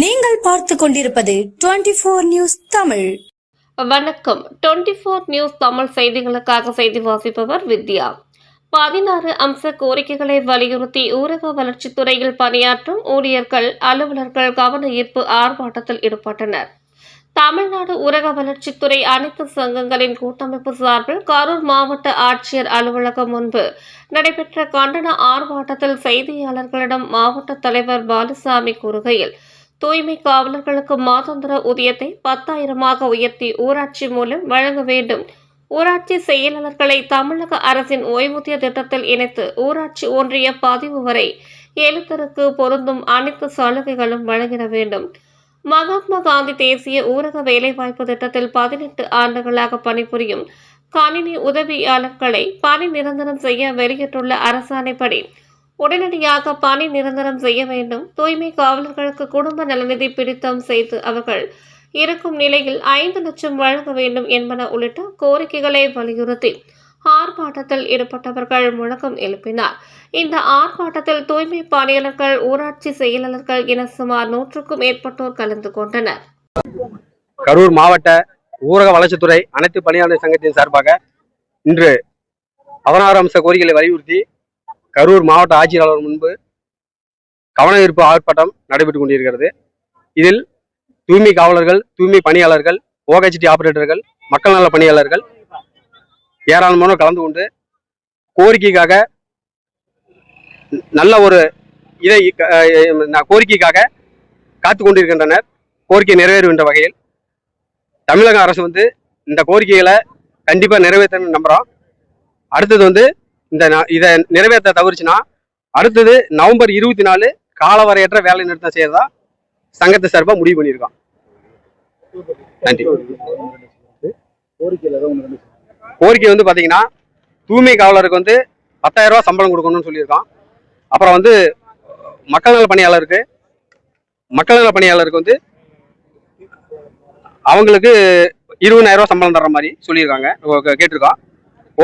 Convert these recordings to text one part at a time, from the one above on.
நீங்கள் பார்த்து கொண்டிருப்பது டுவெண்டி போர் நியூஸ் தமிழ். வணக்கம். டுவெண்டி ஃபோர் நியூஸ் தமிழ் செய்திகளுக்காக செய்தி வாசிப்பவர் வித்யா. பதினாறு அம்ச கோரிக்கைகளை வலியுறுத்தி ஊரக வளர்ச்சித்துறையில் பணியாற்றும் ஊழியர்கள் அலுவலர்கள் கவன ஈர்ப்பு ஆர்ப்பாட்டத்தில் ஈடுபட்டனர். தமிழ்நாடு ஊரக வளர்ச்சித்துறை அனைத்து சங்கங்களின் கூட்டமைப்பு சார்பில் கரூர் மாவட்ட ஆட்சியர் அலுவலகம் முன்பு நடைபெற்ற கண்டன ஆர்ப்பாட்டத்தில் செய்தியாளர்களிடம் மாவட்ட தலைவர் பாலுசாமி கூறுகையில் தூய்மை காவலர்களுக்கு மாதாந்திர ஊதியத்தை பத்தாயிரமாக உயர்த்தி ஊராட்சி மூலம் வழங்க வேண்டும். ஊராட்சி செயலாளர்களை தமிழக அரசின் ஓய்வூதிய திட்டத்தில் இணைத்து ஊராட்சி ஒன்றிய பதிவு வரை எழுத்தருக்கு பொருந்தும் அனைத்து சலுகைகளும் வழங்கிட வேண்டும். மகாத்மா காந்தி தேசிய ஊரக வேலைவாய்ப்பு திட்டத்தில் பதினெட்டு ஆண்டுகளாக பணிபுரியும் கணினி உதவியாளர்களை பணி நிரந்தரம் செய்ய வெளியிட்டுள்ள அரசாணைப்படி உடனடியாக பணி நிரந்தரம் செய்ய வேண்டும். தூய்மை காவலர்களுக்கு குடும்ப நலநிதி பிடித்தம் செய்து அவர்கள் இருக்கும் நிலையில் ஐந்து லட்சம் வழங்க வேண்டும் என்பன உள்ளிட்ட கோரிக்கைகளை வலியுறுத்தி ஆர்ப்பாட்டத்தில் ஈடுபட்டவர்கள் முழக்கம் எழுப்பினார். இந்த ஆர்ப்பாட்டத்தில் தூய்மை பணியாளர்கள் ஊராட்சி செயலாளர்கள் என சுமார் நூற்றுக்கும் மேற்பட்டோர் கலந்து கொண்டனர். கரூர் மாவட்ட ஊரக வளர்ச்சித்துறை அனைத்து பணியாளர் சங்கத்தின் சார்பாக இன்று பதினாறு அம்ச கோரிக்கைகளை வலியுறுத்தி கரூர் மாவட்ட ஆட்சியாளர் முன்பு கவனஈர்ப்பு ஆர்ப்பாட்டம் நடைபெற்றுக் கொண்டிருக்கிறது. இதில் தூய்மை காவலர்கள் தூய்மை பணியாளர்கள் ஓஹெச்டி ஆபரேட்டர்கள் மக்கள் நல பணியாளர்கள் ஏராளமானோர் கலந்து கொண்டு கோரிக்கைக்காக நல்ல ஒரு இதை கோரிக்கைக்காக காத்து கொண்டிருக்கின்றனர். கோரிக்கை நிறைவேறுகின்ற வகையில் தமிழக அரசு வந்து இந்த கோரிக்கைகளை கண்டிப்பாக நிறைவேற்றணும்னு நம்புகிறோம் அடுத்தது வந்து இந்த இதை நிறைவேற்ற தவிர்ச்சுன்னா அடுத்தது நவம்பர் இருபத்தி நாலு காலவரையற்ற வேலை நிறுத்தம் செய்யறதா சங்கத்தை சார்பாக முடிவு பண்ணியிருக்கான். நன்றி. கோரிக்கை வந்து பார்த்தீங்கன்னா தூய்மை காவலருக்கு வந்து பத்தாயிரம் ரூபா சம்பளம் கொடுக்கணும்னு சொல்லியிருக்கான். அப்புறம் வந்து மக்கள் நல பணியாளருக்கு மக்கள் நல பணியாளருக்கு வந்து அவங்களுக்கு இருபதாயிரம் ரூபா சம்பளம் தர்ற மாதிரி சொல்லியிருக்காங்க கேட்டிருக்கோம்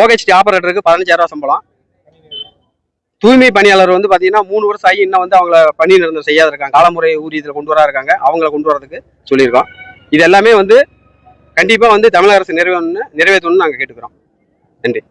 ஓஹெச்டி ஆபரேட்டருக்கு பதினஞ்சாயிரம் சம்பளம். தூய்மை பணியாளர் வந்து பார்த்தீங்கன்னா மூணு வருஷம் ஆகி இன்னும் வந்து அவங்கள பணி நிரந்தரம் செய்யாத இருக்காங்க. காலமுறை ஊதியத்தில் கொண்டு வரா இருக்காங்க. அவங்கள கொண்டு வரதுக்கு சொல்லியிருக்கோம். இது எல்லாமே வந்து கண்டிப்பாக வந்து தமிழக அரசு நிறைவேறணும்னு நிறைவேற்றணும்னு நாங்கள் கேட்டுக்கிறோம். நன்றி.